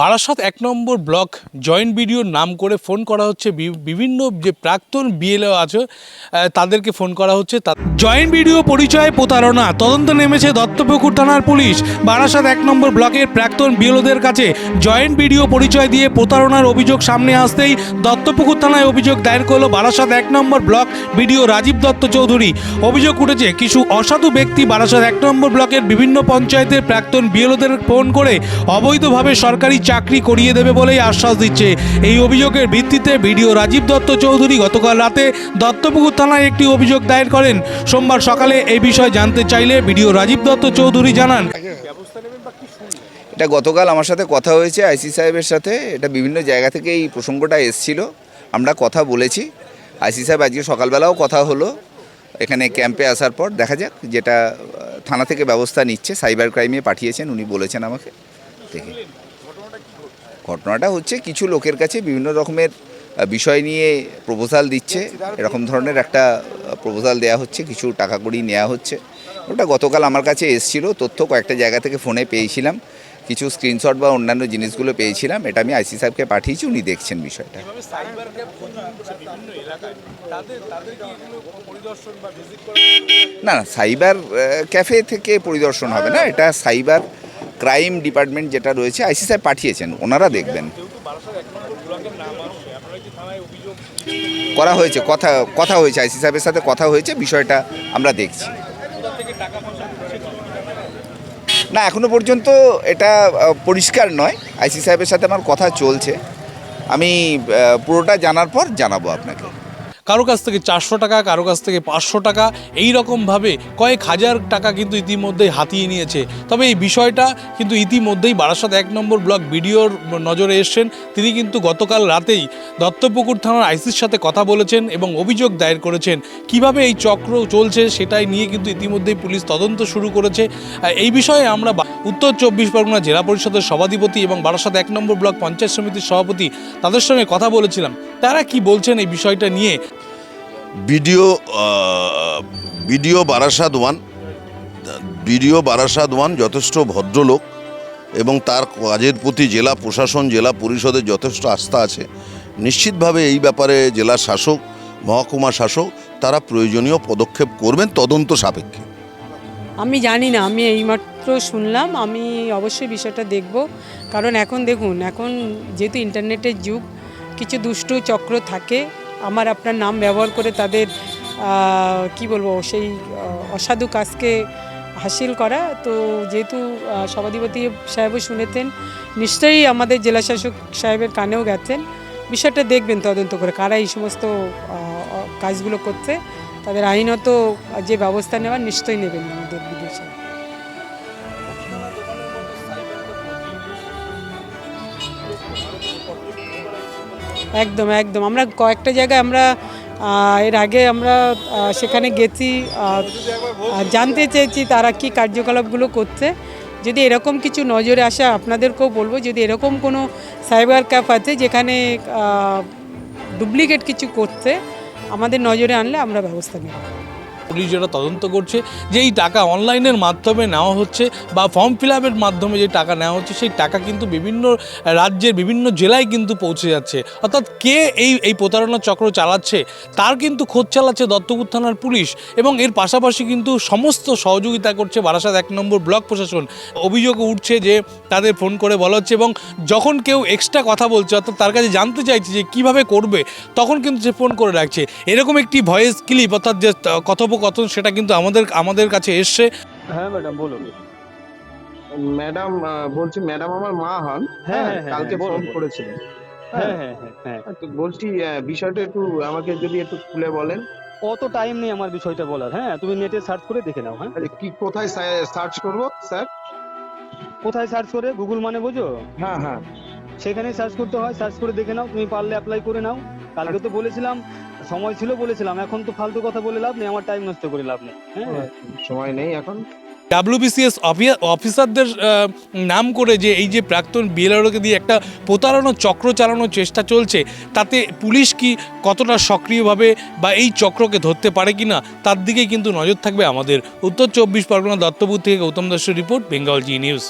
বারাসাত এক নম্বর block joint ভিডিওর নাম করে ফোন করা হচ্ছে বিভিন্ন যে প্রাক্তন বিএলও আছে তাদেরকে ফোন করা হচ্ছে। জয়েন্ট ভিডিও পরিচয়ে প্রতারণা, তদন্ত নেমেছে দত্তপুকুর থানার পুলিশ। বারাসাত এক নম্বর ব্লকের প্রাক্তন বিএলওদের কাছে জয়েন্ট ভিডিও পরিচয় দিয়ে প্রতারণার অভিযোগ সামনে আসতেই দত্তপুকুর থানায় অভিযোগ দায়ের করল বারাসাত এক নম্বর ব্লক বিডিও রাজীব দত্ত চৌধুরী। অভিযোগ উঠেছে, কিছু অসাধু ব্যক্তি বারাসাত এক নম্বর ব্লকের বিভিন্ন পঞ্চায়েতের প্রাক্তন বিএলওদের ফোন করে অবৈধভাবে সরকারি চাকরি করিয়ে দেবে বলেই আশ্বাস দিচ্ছে। এই অভিযোগের ভিত্তিতে বিডিও রাজীব দত্ত চৌধুরী গতকাল রাতে দত্তপুকুর থানায় একটি অভিযোগ দায়ের করেন। সোমবার সকালে এই বিষয়ে জানতে চাইলে বিডিও রাজীব দত্ত চৌধুরী জানান। এটা গতকাল আমার সাথে কথা হয়েছে আইসি সাহেবের সাথে। এটা বিভিন্ন জায়গা থেকে এই প্রসঙ্গটা এসছিল। আমরা কথা বলেছি। আইসি সাহেব আজকে সকালবেলাও কথা হলো। এখানে ক্যাম্পে আসার পর দেখা যাক যেটা থানা থেকে ব্যবস্থা নিচ্ছে। সাইবার ক্রাইমে পাঠিয়েছেন, উনি বলেছেন আমাকে। দেখে। ঘটনাটা হচ্ছে কিছু লোকের কাছে বিভিন্ন রকমের বিষয় নিয়ে প্রপোজাল দিচ্ছে। এরকম ধরনের একটা প্রপোজাল দেওয়া হচ্ছে কিছু টাকা কড়ি নেওয়া হচ্ছে। ওটা গতকাল আমার কাছে এসেছিল তথ্য কয়েকটা জায়গা থেকে ফোনে পেয়েছিলাম। কিছু স্ক্রিনশট বা অন্যান্য জিনিসগুলো পেয়েছিলাম এটা আমি আইসি সাহেবকে পাঠিয়েছি উনি দেখছেন বিষয়টা। না না সাইবার ক্যাফে থেকে পরিদর্শন হবে না এটা সাইবার ক্রাইম ডিপার্টমেন্ট যেটা রয়েছে, আইসি সাহেব পাঠিয়েছেন, ওনারা দেখবেন। করা হয়েছে, কথা কথা হয়েছে, আইসি সাহেবের সাথে কথা হয়েছে, বিষয়টা আমরা দেখছি। না, এখনও পর্যন্ত এটা পরিষ্কার নয়। আইসি সাহেবের সাথে আমার কথা চলছে। আমি পুরোটা জানার পর জানাব আপনাকে। কারও কাছ থেকে চারশো টাকা, কারও কাছ থেকে পাঁচশো টাকা, এই রকমভাবে কয়েক হাজার টাকা কিন্তু ইতিমধ্যেই হাতিয়ে নিয়েছে। তবে এই বিষয়টা কিন্তু ইতিমধ্যেই বারাসাত এক নম্বর ব্লক বিডিওর নজরে এসছেন। তিনি কিন্তু গতকাল রাতেই দত্তপুকুর থানার আইসির সাথে কথা বলেছেন এবং অভিযোগ দায়ের করেছেন। কীভাবে এই চক্র চলছে সেটাই নিয়ে কিন্তু ইতিমধ্যেই পুলিশ তদন্ত শুরু করেছে। এই বিষয়ে আমরা উত্তর চব্বিশ পরগনা জেলা পরিষদের সভাধিপতি এবং বারাসাত এক নম্বর ব্লক পঞ্চায়েত সমিতির সভাপতি তাদের সঙ্গে কথা বলেছিলাম। তারা কি বলছেন এই বিষয়টা নিয়ে? BDO BDO Barasat one BDO Barasat one যথেষ্ট ভদ্রলোক এবং তার কাজের প্রতি জেলা প্রশাসন জেলা পরিষদের যথেষ্ট আস্থা আছে। নিশ্চিতভাবে এই ব্যাপারে জেলা শাসক মহকুমা শাসক তারা প্রয়োজনীয় পদক্ষেপ করবেন তদন্ত সাপেক্ষে। আমি জানি না আমি এই এইমাত্র শুনলাম, আমি অবশ্যই বিষয়টা দেখব। কারণ এখন দেখুন, এখন যেহেতু ইন্টারনেটের যুগ, কিছু দুষ্টু চক্র থাকে। আমার আপনার নাম ব্যবহার করে তাদের কি বলব, সেই অসাধু কাজকে হাসিল করা। তো যেহেতু সভাধিপতি সাহেবও শুনেতেন নিশ্চয়ই আমাদের জেলা শাসক সাহেবের কানেও গেছেন। বিষয়টা দেখবেন তদন্ত করে, কারা এই সমস্ত কাজগুলো করছে। তাদের আইনত যে ব্যবস্থা নেওয়ার নিশ্চয়ই নেবেন আমাদের বিদেশে। একদম একদম। আমরা কয়েকটা জায়গায় আমরা এর আগে আমরা সেখানে গেছি জানতে চেয়েছি তারা কি কার্যকলাপগুলো করছে। যদি এরকম কিছু নজরে আসে, আপনাদেরকেও বলব, যদি এরকম কোনো সাইবার ক্যাফ আছে যেখানে ডুপ্লিকেট কিছু করতে আমাদের নজরে আনলে আমরা ব্যবস্থা নেব। পুলিশ যেটা তদন্ত করছে যে এই টাকা অনলাইনের মাধ্যমে নেওয়া হচ্ছে বা ফর্ম ফিল আপের মাধ্যমে যে টাকা নেওয়া হচ্ছে, সেই টাকা কিন্তু বিভিন্ন রাজ্যের বিভিন্ন জেলায় কিন্তু পৌঁছে যাচ্ছে। অর্থাৎ কে এই এই প্রতারণা চক্র চালাচ্ছে, তার কিন্তু খোঁজ চালাচ্ছে দত্তপুর থানার পুলিশ এবং এর পাশাপাশি কিন্তু সমস্ত সহযোগিতা করছে বারাসাত এক নম্বর ব্লক প্রশাসন। অভিযোগ উঠছে যে তাদের ফোন করে বলা হচ্ছে এবং যখন কেউ এক্সট্রা কথা বলছে, অর্থাৎ তার কাছে জানতে চাইছে যে কীভাবে করবে, তখন কিন্তু সে ফোন করে রাখছে। এরকম একটি ভয়েস ক্লিপ অর্থাৎ যে কথোপকথন সেটা কিন্তু আমাদের আমাদের কাছে এসছে। হ্যাঁ ম্যাডাম বলুন। ম্যাডাম বলছি ম্যাডাম আমার মা হন হ্যাঁ, হ্যাঁ হ্যাঁ, হ্যাঁ, কালকে ফোন বলুন। করেছিলেন। হ্যাঁ হ্যাঁ হ্যাঁ হ্যাঁ। বলছি বিষয়টা একটু আমাকে যদি একটু খুলে বলেন। অত টাইম নেই আমার বিষয়টা বলার হ্যাঁ তুমি নেটে সার্চ করে দেখে নাও হ্যাঁ। কি কোথায় সার্চ করব স্যার কোথায় সার্চ করে? গুগল মানে বোঝো? হ্যাঁ হ্যাঁ। সেখানেই সার্চ করতে হয় সার্চ করে দেখে নাও তুমি পারলে অ্যাপ্লাই করে নাও। কালকে তো বলেছিলাম সময় ছিল বলেছিলাম এখন তো ফালতু কথা বলে লাভ নেই আমার টাইম নষ্ট করে লাভ নেই হ্যাঁ? সময় নেই এখন। ডাব্লিউবিসিএস অফিসারদের নাম করে যে এই যে প্রাক্তন বিএলআরওকে দিয়ে একটা প্রতারণা চক্র চালানোর চেষ্টা চলছে তাতে পুলিশ কি কতটা সক্রিয়ভাবে বা এই চক্রকে ধরতে পারে কি না তার দিকেই কিন্তু নজর থাকবে আমাদের। উত্তর চব্বিশ পরগনা দত্তপুর থেকে গৌতম দাসের রিপোর্ট বেঙ্গল জি নিউজ